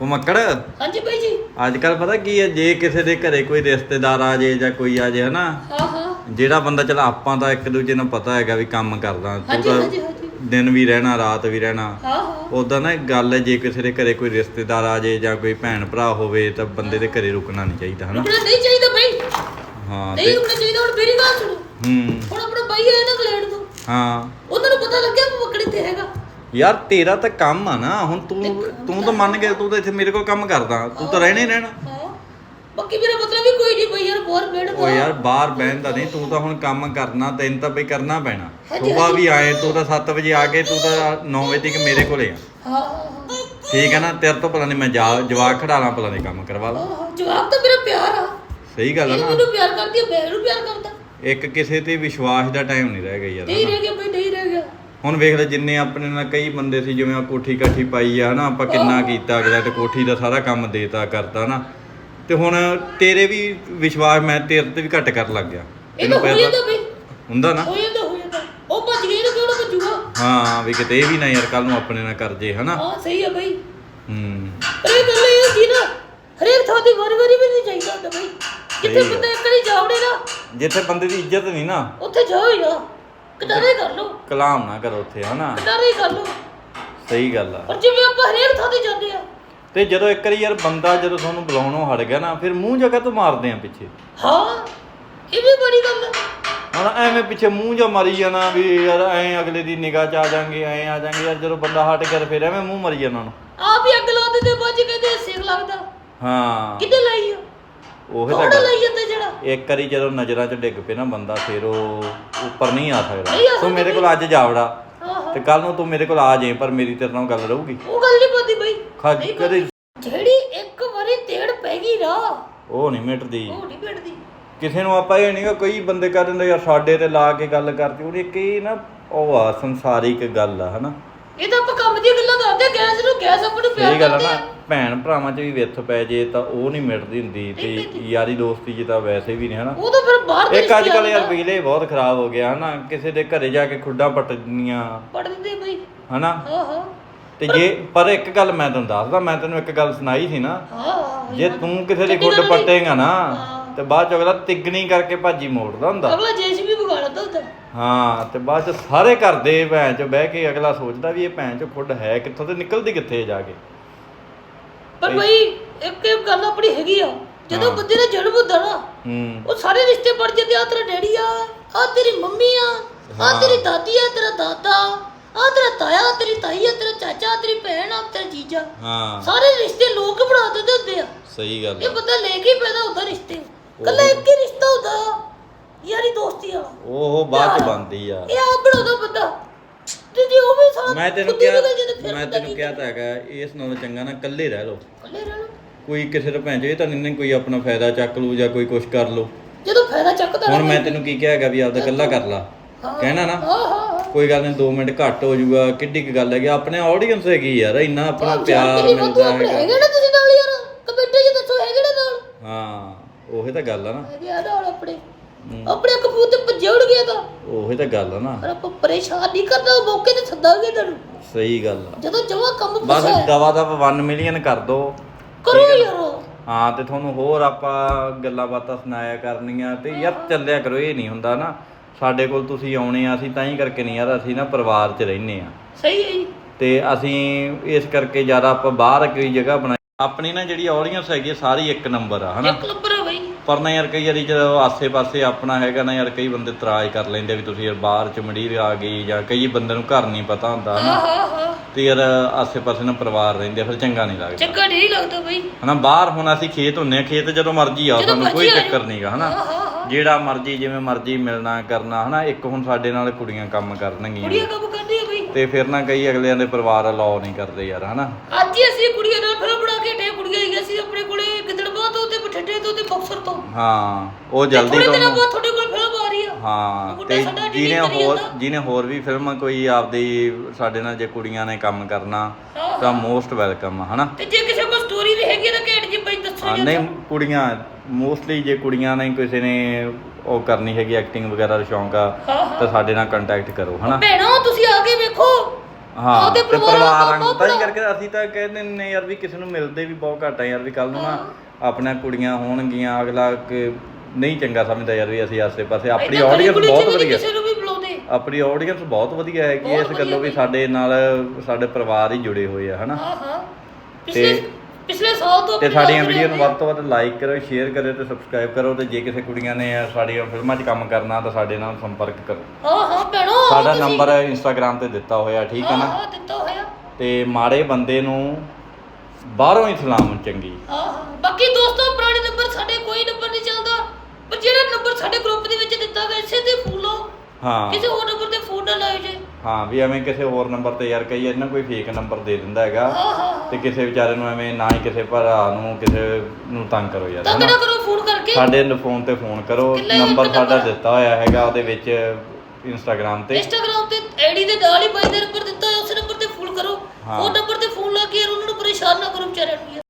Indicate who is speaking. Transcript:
Speaker 1: ਉਹ ਮੱਕੜ?
Speaker 2: ਹਾਂਜੀ ਬਾਈ ਜੀ।
Speaker 1: ਅੱਜ ਕੱਲ ਪਤਾ ਕੀ ਹੈ ਜੇ ਕਿਸੇ ਦੇ ਘਰੇ ਕੋਈ ਰਿਸ਼ਤੇਦਾਰ ਆ ਜੇ ਜਾਂ ਕੋਈ ਆ ਜੇ ਹਨਾ?
Speaker 2: ਹਾਂ ਹਾਂ।
Speaker 1: ਜਿਹੜਾ ਬੰਦਾ ਚਲ ਆਪਾਂ ਤਾਂ ਇੱਕ ਦੂਜੇ ਨੂੰ ਪਤਾ ਹੈਗਾ ਵੀ ਕੰਮ ਕਰਦਾ। ਤੂੰ
Speaker 2: ਹਾਂਜੀ
Speaker 1: ਤਾਂ
Speaker 2: ਹਾਂਜੀ
Speaker 1: ਦਿਨ ਵੀ ਰਹਿਣਾ ਰਾਤ ਵੀ ਰਹਿਣਾ।
Speaker 2: ਹਾਂ ਹਾਂ।
Speaker 1: ਉਦਾਂ ਨਾ ਇੱਕ ਗੱਲ ਹੈ ਜੇ ਕਿਸੇ ਦੇ ਘਰੇ ਕੋਈ ਰਿਸ਼ਤੇਦਾਰ ਆ ਜੇ ਜਾਂ ਕੋਈ ਭੈਣ ਭਰਾ ਹੋਵੇ ਤਾਂ ਬੰਦੇ ਦੇ ਘਰੇ ਰੁਕਣਾ ਨਹੀਂ ਚਾਹੀਦਾ ਹਨਾ?
Speaker 2: ਰੁਕਣਾ ਨਹੀਂ ਚਾਹੀਦਾ ਬਾਈ।
Speaker 1: ਹਾਂ
Speaker 2: ਨਹੀਂ
Speaker 1: ਤੇ
Speaker 2: ਰੁਕਣਾ ਚਾਹੀਦਾ ਹੁਣ ਮੇਰੀ ਗੱਲ ਸੁਣੋ।
Speaker 1: ਹੂੰ।
Speaker 2: ਹੁਣ ਆਪਣਾ ਬਾਈ ਆਇਆ ਨਾ ਇੰਗਲੈਂਡ ਤੋਂ।
Speaker 1: ਹਾਂ।
Speaker 2: ਉਹਨਾਂ ਨੂੰ ਪਤਾ ਲੱਗਿਆ ਕਿ ਮੱਕੜੀ ਤੇ ਹੈਗਾ।
Speaker 1: ਯਾਰ ਤੇਰਾ ਤਾਂ ਕੰਮ ਆ ਨਾ ਹੁਣ ਤੂੰ ਤੂੰ ਤਾਂ ਮੰਨ ਗਿਆ ਤੂੰ ਤਾਂ ਇੱਥੇ ਮੇਰੇ ਕੋਲ ਕੰਮ ਕਰਦਾ ਤੂੰ ਤਾਂ ਰਹਿਣਾ ਹੀ ਰਹਿਣਾ।
Speaker 2: ਹਾਂ ਬਾਕੀ ਮੇਰਾ ਮਤਲਬ ਵੀ ਕੋਈ ਨਹੀਂ ਬਈ ਯਾਰ ਬਾਹਰ ਬੈਠ
Speaker 1: ਓ ਯਾਰ ਬਾਹਰ ਬਹਿਣ ਦਾ ਨਹੀਂ ਤੂੰ ਤਾਂ ਹੁਣ ਕੰਮ ਕਰਨਾ ਤੈਨੂੰ ਤਾਂ ਬਈ ਕਰਨਾ ਪੈਣਾ। ਸੁਬਾਹ ਵੀ ਆਏ ਤੂੰ ਤਾਂ 7 ਵਜੇ ਆ ਕੇ ਤੂੰ ਤਾਂ 9 ਵਜੇ ਤੱਕ ਮੇਰੇ ਕੋਲੇ ਆ।
Speaker 2: ਹਾਂ
Speaker 1: ਠੀਕ ਹੈ ਨਾ ਤੇਰੇ ਤੋਂ ਪਤਾ ਨਹੀਂ ਮੈਂ ਜਾ ਜਵਾਕ ਖੜਾਲਾਂ ਪਤਾ ਨਹੀਂ ਕੰਮ ਕਰਵਾ ਲਾ।
Speaker 2: ਹਾਂ ਜਵਾਬ ਤਾਂ ਮੇਰਾ ਪਿਆਰ ਆ।
Speaker 1: ਸਹੀ ਗੱਲ ਆ ਨਾ।
Speaker 2: ਮੈਨੂੰ ਪਿਆਰ ਕਰਦੀ ਹੈ ਮੈਂ ਇਹਨੂੰ ਪਿਆਰ ਕਰਦਾ।
Speaker 1: ਇੱਕ ਕਿਸੇ ਤੇ ਵਿਸ਼ਵਾਸ ਦਾ ਟਾਈਮ ਨਹੀਂ ਰਹਿ ਗਿਆ ਯਾਰ
Speaker 2: ਨਹੀਂ। ਰਹਿ ਗਿਆ ਬਈ
Speaker 1: ਹੁਣ ਵੇਖ ਲੈ ਜਿੰਨੇ ਆਪਣੇ ਨਾਲ ਕਈ ਬੰਦੇ ਸੀ ਜਿਵੇਂ ਆ ਕੋਠੀ ਕਾਠੀ ਪਾਈ ਆ ਹਨਾ ਆਪਾਂ ਕਿੰਨਾ ਕੀਤਾ ਅਗਲਾ ਤੇ ਕੋਠੀ ਦਾ ਸਾਰਾ ਕੰਮ ਦੇਤਾ ਕਰਤਾ ਨਾ ਤੇ ਹੁਣ ਤੇਰੇ ਵੀ ਵਿਸ਼ਵਾਸ ਮੈਂ ਤੇਰੇ ਤੇ ਵੀ ਘੱਟ ਕਰਨ ਲੱਗ ਗਿਆ।
Speaker 2: ਇਹ ਤਾਂ ਬਈ।
Speaker 1: ਹੁੰਦਾ ਨਾ?
Speaker 2: ਹੋ ਜਾਂਦਾ ਹੋ ਜਾਂਦਾ। ਉਹ ਭੱਜ ਗਈ ਨਾ ਕਿਉਂ ਨਾ ਭੱਜੂਗਾ?
Speaker 1: ਹਾਂ ਵੀ ਕਿਤੇ ਇਹ ਵੀ ਨਾ ਯਾਰ ਕੱਲ ਨੂੰ ਆਪਣੇ ਨਾਲ ਕਰ ਜੇ ਹਨਾ।
Speaker 2: ਹਾਂ ਸਹੀ ਹੈ ਬਈ।
Speaker 1: ਹੂੰ।
Speaker 2: ਇਹ ਗੱਲ ਇਹ ਸੀ ਨਾ ਹਰੇਕ ਥਾਂ ਦੀ ਵਾਰੀ ਵਾਰੀ ਵੀ ਨਹੀਂ ਚਾਹੀਦਾ ਹੁੰਦਾ ਬਈ। ਜਿੱਥੇ। ਬੰਦਾ ਇੱਕ ਵਾਰੀ ਜਾਵੜੇ ਨਾ।
Speaker 1: ਜਿੱਥੇ ਬੰਦੇ ਦੀ ਇੱਜ਼ਤ ਨਹੀਂ ਨਾ।
Speaker 2: ਉੱਥੇ ਜਾਓ ਹੀ ਨਾ। ਕਰ ਲਓ।
Speaker 1: ਕਲਾਮ ਨਾ ਕਰੋ ਉੱਥੇ ਹਨਾ?
Speaker 2: ਕਦਾਰੇ ਕਰ ਲਓ।
Speaker 1: ਸਹੀ ਗੱਲ ਆ।
Speaker 2: ਪਰ ਜਿਵੇਂ ਆਪਾਂ ਹਰੇਕ ਥਾਂ ਤੇ ਜਾਂਦੇ ਆ।
Speaker 1: ਤੇ ਜਦੋਂ ਇੱਕ ਵਾਰੀ ਯਾਰ ਬੰਦਾ ਜਦੋਂ ਤੁਹਾਨੂੰ ਬੁਲਾਉਣੋਂ ਹਟ ਗਿਆ ਨਾ ਫਿਰ ਮੂੰਹ ਜਗ੍ਹਾ ਤੋਂ ਮਾਰਦੇ ਆ ਪਿੱਛੇ।
Speaker 2: ਹਾਂ ਇਹ ਵੀ ਬੜੀ ਗੱਲ ਹੈ
Speaker 1: ਹੁਣ ਐਵੇਂ ਪਿੱਛੇ ਮੂੰਹ ਜਾ ਮਾਰੀ ਜਾਣਾ ਵੀ ਯਾਰ ਐਂ ਅਗਲੇ ਦੀ ਨਿਗਾਹ ਚ ਆ ਜਾਾਂਗੇ ਐਂ ਆ ਜਾਾਂਗੇ ਯਾਰ ਜਦੋਂ ਬੰਦਾ ਹਟ ਗਿਆ ਫਿਰ ਐਵੇਂ ਮੂੰਹ ਮਰੀ ਜਾਣਾ ਉਹਨੂੰ।
Speaker 2: ਆਪ ਹੀ ਅੱਗ ਲਾਉਂਦੇ ਤੇ ਕਹਿੰਦੇ ਸੇਕ ਲੱਗਦਾ।
Speaker 1: ਹਾਂ।
Speaker 2: ਕਿੱਥੇ ਲਾਈ ਆ?
Speaker 1: ਉਹ ਤਾਂ
Speaker 2: ਕੌਣ
Speaker 1: ਗੱਲ।
Speaker 2: ਲਾਈ ਜਾਂਦਾ ਜਿਹੜਾ?
Speaker 1: ਇੱਕ ਵਾਰੀ ਜਦੋਂ ਨਜ਼ਰਾਂ 'ਚ ਡਿੱਗ ਪਏ ਨਾ ਬੰਦਾ ਫਿਰ ਉਹ ਉੱਪਰ ਨਹੀਂ ਆ ਸਕਦਾ।
Speaker 2: ਆ
Speaker 1: ਤੂੰ ਮੇਰੇ ਕੋਲ ਅੱਜ ਜਾਵੜਾ ਤੇ ਕੱਲ ਨੂੰ ਤੂੰ ਮੇਰੇ ਕੋਲ ਆ ਜਾਏ ਪਰ ਮੇਰੀ ਤੇਰੇ ਨਾਲ ਗੱਲ ਰਹੂਗੀ।
Speaker 2: ਉਹ ਗੱਲ ਨਹੀਂ ਪਤੀ ਬਈ।
Speaker 1: ਖੱਜ
Speaker 2: ਨਹੀਂ
Speaker 1: ਕਦੇ
Speaker 2: ਜਿਹੜੀ ਇੱਕ ਵਾਰੀ ਤੇੜ ਪੈ ਗਈ ਨਾ
Speaker 1: ਉਹ ਨਹੀਂ ਮਿਟਦੀ।
Speaker 2: ਉਹ ਨਹੀਂ ਮਿਟਦੀ।
Speaker 1: ਕਿਸੇ ਨੂੰ ਆਪਾਂ ਇਹ ਨਹੀਂਗਾ ਕਈ ਬੰਦੇ ਕਹਿ ਦਿੰਦੇ ਯਾਰ ਸਾਡੇ ਤੇ ਲਾ ਕੇ ਗੱਲ ਕਰਦੀ ਉਹਨੇ ਕਈ ਨਾ ਉਹ ਆ ਸੰਸਾਰਿਕ ਗੱਲ ਆ ਹਨਾ।
Speaker 2: ਇਹ ਤਾਂ ਆਪਾਂ ਕੰਮ ਦੀਆਂ ਗੱਲਾਂ ਕਰਦੇ ਗੈਸ ਨੂੰ ਗੈਸ ਆਪਾਂ ਨੂੰ ਪਿਆਰ
Speaker 1: ਸਹੀ ਗੱਲ ਆ
Speaker 2: ਕਰਦੇ
Speaker 1: ਨਾ।
Speaker 2: ਆ।
Speaker 1: ਭੈਣ ਭਰਾਵਾਂ 'ਚ ਵੀ ਵਿੱਥ ਪੈ ਜੇ ਤਾਂ ਉਹ ਨਹੀਂ ਮਿਟਦੀ ਹੁੰਦੀ ਤੇ ਯਾਰੀ ਦੋਸਤੀ 'ਚ ਤਾਂ ਵੈਸੇ ਵੀ ਨਹੀਂ ਹਨਾ?
Speaker 2: ਉਹ ਤਾਂ ਫਿਰ ਬਾਹਰ ਦੇ
Speaker 1: ਇੱਕ ਅੱਜ ਕੱਲ ਯਾਰ ਬਿਜਲੀ ਬਹੁਤ ਖਰਾਬ ਹੋ ਗਿਆ ਹਨਾ? ਕਿਸੇ ਦੇ ਘਰੇ ਜਾ ਕੇ ਖੁੱਡਾਂ ਪੱਟਦੀਆਂ
Speaker 2: ਪੜ ਦਿੰਦੇ ਬਈ।
Speaker 1: ਹਨਾ? ਤੇ ਜੇ ਪਰ ਇੱਕ ਗੱਲ ਮੈਂ ਤੈਨੂੰ ਦੱਸਦਾ ਮੈਂ ਤੈਨੂੰ ਇੱਕ ਗੱਲ ਸੁਣਾਈ ਸੀ ਨਾ। ਜੇ ਤੂੰ ਕਿਸੇ ਦੀ ਖੁੱਡ। ਪੱਟੇਗਾ ਨਾ। ਤੇ ਬਾਅਦ ਚ ਅਗਲਾ ਤਿੱਗਣੀ ਕਰਕੇ ਭਾਜੀ ਮੋੜਦਾ ਹੁੰਦਾ।
Speaker 2: ਅਗਲਾ ਜੇਸੀਬੀ ਵਿਗਾੜਦਾ ਹੁੰਦਾ।
Speaker 1: ਹਾਂ ਤੇ ਬਾਅਦ ਚ ਸਾਰੇ ਘਰ ਦੇ ਭੈਣ ਚ ਬਹਿ ਕੇ ਅਗਲਾ ਸੋਚਦਾ ਵੀ ਇਹ ਭੈਣ ਚ ਖੁੱਡ ਹੈ ਕਿੱਥੋਂ ਤੇ ਨਿਕਲਦੀ ਕਿੱਥੇ ਜਾ ਕੇ।
Speaker 2: ਪਰ ਬਈ ਇੱਕ ਇੱਕ ਗੱਲ ਆਪਣੀ ਹੈਗੀ ਆ ਜਦੋਂ ਬੰਦੇ ਦਾ ਜਨਮ ਹੁੰਦਾ ਨਾ
Speaker 1: ਹੂੰ।
Speaker 2: ਉਹ ਸਾਰੇ ਰਿਸ਼ਤੇ ਬਣ ਜਾਂਦੇ ਆ ਤੇਰਾ ਡੈਡੀ ਆ ਆ ਤੇਰੀ ਮੰਮੀ ਆ ਆ
Speaker 1: ਹਾਂ।
Speaker 2: ਤੇਰੀ ਦਾਦੀ ਆ ਤੇਰਾ ਦਾਦਾ ਆ ਤੇਰਾ ਤਾਇਆ ਤੇਰੀ ਤਾਈ ਆ ਤੇਰਾ ਚਾਚਾ ਤੇਰੀ ਭੈਣ ਆ ਤੇਰਾ ਜੀਜਾ।
Speaker 1: ਹਾਂ।
Speaker 2: ਸਾਰੇ ਰਿਸ਼ਤੇ ਲੋਕ ਬਣਾ ਦਿੰਦੇ ਹੁੰਦੇ ਆ।
Speaker 1: ਸਹੀ ਗੱਲ
Speaker 2: ਇਹ
Speaker 1: ਆ।
Speaker 2: ਬੰਦਾ ਲੈ ਕੇ ਹੀ ਪੈਦਾ ਹੁੰਦਾ ਰਿਸ਼ਤੇ ਕੱਲਾ ਇੱਕ ਹੀ ਰਿਸ਼ਤਾ ਹੁੰਦਾ ਯਾਰੀ ਦੋਸਤੀ ਵਾਲਾ।
Speaker 1: ਉਹ ਬਾਅਦ ਚ ਬਣਦੀ ਆ।
Speaker 2: ਇਹ ਆਪ ਬਣਾਉਂਦਾ ਬੰਦਾ। ਤੇ ਜੇ ਉਹ ਵੀ ਸਾਰਾ
Speaker 1: ਮੈਂ ਤੈਨੂੰ ਕਿਹਾ ਮੈਂ ਤੈਨੂੰ ਕਿਹਾ ਤਾਂ ਹੈਗਾ ਇਸ ਨਾਲੋਂ ਚੰਗਾ ਨਾ ਇਕੱਲੇ ਰਹਿ ਲਓ।
Speaker 2: ਇਕੱਲੇ ਰਹਿ ਲਓ।
Speaker 1: ਕੋਈ ਕਿਸੇ ਦਾ ਭੈਣ ਤਾਂ ਨਹੀਂ ਕੋਈ ਆਪਣਾ ਫਾਇਦਾ ਚੱਕ ਲੂ ਜਾਂ ਕੋਈ ਕੁਛ ਕਰ ਲੂ
Speaker 2: ਜਦੋਂ ਫਾਇਦਾ ਚੱਕਦਾ
Speaker 1: ਹੁਣ ਮੈਂ ਤੈਨੂੰ ਕੀ ਕਿਹਾ ਹੈਗਾ ਵੀ ਆਪਦਾ ਇਕੱਲਾ ਕਰ ਲਾ। ਕਹਿਣਾ ਨਾ। ਕੋਈ ਗੱਲ ਨਹੀਂ 2 ਮਿੰਟ ਘੱਟ ਹੋ ਜਾਊਗਾ। ਕਿੱਡੀ ਕੁ ਗੱਲ ਹੈਗੀ ਆਪਣੇ ਆਡੀਅנס ਹੈਗੀ ਯਾਰ ਇੰਨਾ ਆਪਣਾ
Speaker 2: ਆਪ
Speaker 1: ਪਿਆਰ ਮਿਲਦਾ ਹੈਗਾ।
Speaker 2: ਹੈਗੇ ਨਾ ਤੁਸੀਂ ਨਾਲ ਯਾਰ। ਕਮੈਂਟਾਂ 'ਚ ਦੱਸੋ ਹੈਗੇ ਨਾ ਨਾਲ?
Speaker 1: ਹਾਂ ਉਹੀ ਤਾਂ ਗੱਲ ਆ ਨਾ।
Speaker 2: ਹੈਗੇ ਆ ਨਾਲ ਆਪਣੇ। ਆਪਣੇ ਕਪੂਰ ਤੇ ਭੱਜੇ ਉੜ ਗਿਆ ਤਾਂ।
Speaker 1: ਉਹੀ ਤਾਂ ਗੱਲ ਆ ਨਾ।
Speaker 2: ਪਰ ਆਪਾਂ ਪਰੇਸ਼ਾਨ ਨਹੀਂ ਕਰਨਾ ਉਹ ਮੌਕੇ ਤੇ ਸੱਦਾਂਗੇ ਤੁਹਾਨੂੰ
Speaker 1: ਸਹੀ ਗੱਲ ਆ।
Speaker 2: ਜਦੋਂ ਜਮਾ ਕੰਮ
Speaker 1: ਬਸ
Speaker 2: ਫਸਿਆ ਹੈ,
Speaker 1: ਦਵਾ ਦਾ 1 ਮਿਲੀਅਨ ਕਰ ਦੋ।
Speaker 2: ਕਰੋ ਯਾਰ
Speaker 1: ਹਾਂ ਤੇ ਤੁਹਾਨੂੰ ਹੋਰ ਆਪਾਂ ਗੱਲਾਂ ਬਾਤਾਂ ਸੁਣਾਇਆ ਕਰਨੀਆਂ ਤੇ ਯਾਰ ਚੱਲਿਆ ਕਰੋ ਇਹ ਨਹੀਂ ਹੁੰਦਾ ਨਾ। ਸਾਡੇ ਕੋਲ ਤੁਸੀਂ ਆਉਣੇ ਆ ਅਸੀਂ ਤਾਂ ਹੀ ਕਰਕੇ ਨਹੀਂ ਯਾਰ ਅਸੀਂ ਨਾ ਪਰਿਵਾਰ 'ਚ ਰਹਿੰਦੇ ਆ।
Speaker 2: ਸਹੀ ਹੈ ਜੀ।
Speaker 1: ਤੇ ਅਸੀਂ ਇਸ ਕਰਕੇ ਜ਼ਿਆਦਾ ਆਪਾਂ ਬਾਹਰ ਕੋਈ ਜਗ੍ਹਾ ਬਣਾਈ। ਆਪਣੀ ਨਾ ਜਿਹੜੀ ਆਡੀਅנס ਹੈਗੀ ਆ, ਸਾਰੀ ਇੱਕ ਨੰਬਰ ਆ ਹਨਾ?
Speaker 2: ਇੱਕ ਨੰਬਰ
Speaker 1: ਪਰ ਨਾ ਯਾਰ ਕਈ ਵਾਰੀ ਜਦੋਂ ਆਸੇ-ਪਾਸੇ ਆਪਣਾ ਹੈਗਾ ਨਾ ਯਾਰ ਕਈ ਬੰਦੇ ਇਤਰਾਜ਼ ਕਰ ਲੈਂਦੇ ਵੀ ਤੁਸੀਂ ਯਾਰ ਬਾਹਰ ਚ ਮੰਡੀਰ ਆ ਗਈ ਜਾਂ ਕਈ ਬੰਦੇ ਨੂੰ ਘਰ ਨਹੀਂ ਪਤਾ ਹੁੰਦਾ ਹਨਾ? ਤੇ ਯਾਰ ਆਸੇ-ਪਾਸੇ ਨਾ ਪਰਿਵਾਰ ਰਹਿੰਦੇ ਫਿਰ ਚੰਗਾ ਨਹੀਂ ਲੱਗਦਾ।
Speaker 2: ਚੰਗਾ ਨਹੀਂ ਲੱਗਦਾ ਬਈ।
Speaker 1: ਹਨਾ ਬਾਹਰ ਹੁਣ ਅਸੀਂ ਖੇਤ ਹੁੰਨੇ ਆ ਖੇਤ ਜਦੋਂ ਮਰਜ਼ੀ ਆਓ ਸਾਨੂੰ ਕੋਈ ਚੱਕਰ ਨਹੀਂਗਾ ਹਨਾ? ਜਿਹੜਾ ਮਰਜ਼ੀ ਜਿਵੇਂ ਮਰਜ਼ੀ ਮਿਲਣਾ ਕਰਨਾ ਹਨਾ? ਇੱਕ ਹੁਣ ਸਾਡੇ ਨਾਲ ਕੁੜੀਆਂ ਕੰਮ ਕਰਨਗੀਆਂ।
Speaker 2: ਕੁੜੀਆਂ ਕੰਮ ਕਰਦੀ ਆ ਬਈ।
Speaker 1: ਤੇ ਫਿਰ ਨਾ ਕਈ ਅਗਲਿਆਂ ਦੇ ਪਰਿਵਾਰ ਅਲਾਉ ਨਹੀਂ ਕਰਦੇ ਯਾਰ ਹਨਾ?
Speaker 2: ਅੱਜ ਹੀ ਅਸੀਂ ਕੁੜੀਆਂ ਨਾਲ ਫਿਲਮ ਬਣਾ ਕੇ ਟੇ ਕੁੜੀਆਂ ਹੀ ਸੀ ਆਪਣੇ ਕੋਲੇ ਤੇ ਤੋਂ ਮੁਕਤਸਰ ਤੋਂ।
Speaker 1: ਹਾਂ ਉਹ ਜਲਦੀ
Speaker 2: ਥੋੜੇ ਦਿਨਾਂ ਬਾਅਦ ਤੁਹਾਡੇ ਕੋਲ ਫਿਲਮ ਆ ਰਹੀ ਆ।
Speaker 1: ਹਾਂ ਤੇ ਜਿਹਨੇ ਹੋਰ। ਜਿਹਨੇ ਹੋਰ ਵੀ ਫਿਲਮ ਕੋਈ ਆਪਦੀ ਸਾਡੇ ਨਾਲ ਜੇ ਕੁੜੀਆਂ ਨੇ ਕੰਮ ਕਰਨਾ ਤਾਂ ਮੋਸਟ ਵੈਲਕਮ ਹਨਾ?
Speaker 2: ਤੇ ਜੇ ਕਿਸੇ ਕੋਲ ਸਟੋਰੀ ਵੀ ਹੈਗੀ ਤਾਂ ਘੈਂਟ ਜੀ ਬਈ ਦੱਸੋ
Speaker 1: ਹਾਂ
Speaker 2: ਜੀ
Speaker 1: ਨਹੀਂ ਕੁੜੀਆਂ ਮੋਸਟਲੀ ਜੇ ਕੁੜੀਆਂ ਨੇ ਕਿਸੇ ਨੇ ਉਹ ਕਰਨੀ ਹੈਗੀ ਐਕਟਿੰਗ ਵਗੈਰਾ ਦਾ ਸ਼ੌਂਕ ਆ ਤਾਂ ਸਾਡੇ ਨਾਲ ਕੰਟੈਕਟ ਕਰੋ ਹਨਾ?
Speaker 2: ਭੈਣੋ ਤੁਸੀਂ ਆ ਕੇ ਵੇਖੋ।
Speaker 1: ਹਾਂ
Speaker 2: ਉਹਦੇ
Speaker 1: ਤੇ
Speaker 2: ਪਰਿਵਾਰ
Speaker 1: ਵਾਂਗੂ ਤਾਂ ਹੀ ਕਰਕੇ ਅਸੀਂ ਤਾਂ ਕਹਿੰਦੇ ਨੇ ਯਾਰ ਵੀ ਕਿਸੇ ਨੂੰ ਮਿਲਦੇ ਵੀ ਬਹੁਤ ਘੱਟ ਆ ਯਾਰ ਵੀ ਕੱਲ ਨੂੰ ਨਾ ਆਪਣਾ ਕੁੜੀਆਂ ਹੋਣਗੀਆਂ ਅਗਲਾ ਕਿ ਨਹੀਂ ਚੰਗਾ ਸਮਝਦਾ ਯਾਰ ਵੀ ਅਸੀਂ
Speaker 2: ਆਸੇ
Speaker 1: ਪਾਸੇ
Speaker 2: ਆਪਣੀ ਆਡੀਅੰਸ
Speaker 1: ਬਹੁਤ ਵਧੀਆ। ਆਪਣੀ ਆਡੀਅੰਸ ਬਹੁਤ ਵਧੀਆ ਹੈ ਕਿ ਇਸ ਗੱਲੋਂ ਵੀ ਸਾਡੇ ਨਾਲ ਸਾਡੇ ਪਰਿਵਾਰ ਹੀ ਜੁੜੇ ਹੋਏ ਆ ਹਨਾ?
Speaker 2: ਹਾਂ ਪਿਛਲੇ ਸਾਲ ਤੋਂ
Speaker 1: ਤੇ ਸਾਡੀਆਂ ਵੀਡੀਓ ਨੂੰ ਵੱਧ ਤੋਂ ਵੱਧ ਲਾਈਕ ਕਰੋ ਸ਼ੇਅਰ ਕਰੋ ਤੇ ਸਬਸਕ੍ਰਾਈਬ ਕਰੋ ਤੇ ਜੇ ਕਿਸੇ ਕੁੜੀਆਂ ਨੇ ਸਾਡੀਆਂ ਫਿਲਮਾਂ 'ਚ ਕੰਮ ਕਰਨਾ ਤਾਂ ਸਾਡੇ ਨਾਲ ਸੰਪਰਕ ਕਰੋ।
Speaker 2: ਹਾਂ ਹਾਂ ਭੈਣੋ
Speaker 1: ਸਾਡਾ ਨੰਬਰ ਇੰਸਟਾਗ੍ਰam ਤੇ ਦਿੱਤਾ ਹੋਇਆ ਠੀਕ ਹੈ ਨਾ?
Speaker 2: ਹਾਂ ਦਿੱਤਾ ਹੋਇਆ।
Speaker 1: ਤੇ ਮਾੜੇ ਬੰਦੇ ਨੂੰ ਬਾਹਰੋਂ ਹੀ ਸਲਾਮ ਚੰਗੀ।
Speaker 2: ਹਾਂ ਹਾਂ ਬਾਕੀ ਦੋਸਤੋ ਪੁਰਾਣੇ ਨੰਬਰ ਸਾਡੇ ਕੋਈ ਨੰਬਰ ਨਹੀਂ ਚੱਲਦਾ। ਪਰ ਜਿਹੜਾ ਨੰਬਰ ਸਾਡੇ ਗਰੁੱਪ ਦੇ ਵਿੱਚ ਦਿੱਤਾ ਗਿਆ ਇਸੇ ਤੇ ਫੋਨ ਲਾਓ।
Speaker 1: ਹਾਂ।
Speaker 2: ਕਿਸੇ ਹੋਰ ਨੰਬਰ ਤੇ ਫੋਨ ਨਾ ਲਾਇਓ ਜੇ।
Speaker 1: ਹਾਂ ਵੀ ਐਵੇਂ ਕਿਸੇ ਹੋਰ ਨੰਬਰ ਤੇ ਯਾਰ ਕਈ ਵਾਰੀ ਨਾ ਕੋਈ ਫੇਕ ਨੰਬਰ ਦੇ ਦਿੰਦਾ ਹੈਗਾ।
Speaker 2: ਹਾਂ ਹਾਂ
Speaker 1: ਤੇ ਕਿਸੇ ਵਿਚਾਰੇ ਨੂੰ ਐਵੇਂ ਨਾ ਹੀ ਕਿਸੇ ਭਰਾ ਨੂੰ ਕਿਸੇ ਨੂੰ ਤੰਗ ਕਰੋ ਯਾਰ
Speaker 2: ਤਾਂ
Speaker 1: ਹਨਾ?
Speaker 2: ਕਿਹੜਾ ਕਰੋ ਫੋਨ ਕਰਕੇ।
Speaker 1: ਸਾਡੇ ਫੋਨ ਤੇ ਫੋਨ ਕਰੋ।
Speaker 2: ਕਿੰਨਾ ਹੀ
Speaker 1: ਨੰਬਰ ਸਾਡਾ? ਦਿੱਤਾ ਹੋਇਆ ਹੈਗਾ ਉਹਦੇ ਵਿੱਚ ਇੰਸਟਾਗ੍ਰam ਤੇ।
Speaker 2: ਇੰਸਟਾਗ੍ਰam ਤੇ ਆਈਡੀ ਦੇ ਨਾਲ ਹੀ ਬਾਈ ਦੇ ਨੰਬਰ ਦਿੱਤਾ ਹੋਇਆ ਉਸ ਨੰਬਰ ਤੇ ਫੋਨ ਕਰੋ।
Speaker 1: ਹਾਂ।
Speaker 2: ਉਹ ਨੰਬਰ ਤੇ ਫੋਨ ਲਾ ਯਾਰ ਉਹਨਾਂ ਨੂੰ ਪਰੇਸ਼ਾਨ ਨਾ ਕਰੋ ਵਿਚਾਰਿਆਂ ਨੂੰ